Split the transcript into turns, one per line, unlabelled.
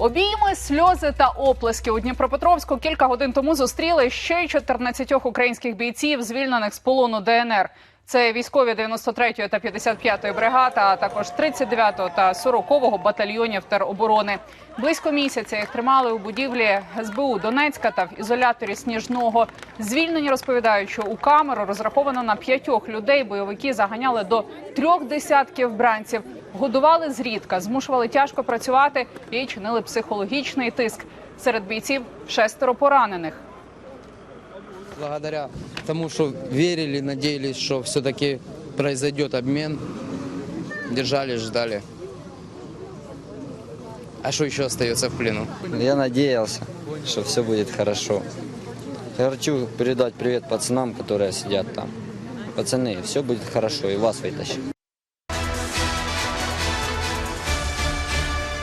Обійми, сльози та оплески у Дніпропетровську кілька годин тому зустріли ще й 14 українських бійців, звільнених з полону ДНР. Це військові 93-ї та 55-ї бригади, а також 39-го та 40-го батальйонів тероборони. Близько місяця їх тримали у будівлі СБУ Донецька та в ізоляторі Сніжного. Звільнені розповідають, що у камеру розраховано на п'ятьох людей. Бойовики заганяли до трьох десятків бранців, годували зрідка, змушували тяжко працювати і чинили психологічний тиск. Серед бійців шестеро поранених.
благодаря тому, что верили, надеялись, что все-таки произойдет обмен, держались, ждали. А что еще остается в плену?
Я надеялся, что все будет хорошо. Я хочу передать привет пацанам, которые сидят там. Пацаны, все будет хорошо, и вас вытащим.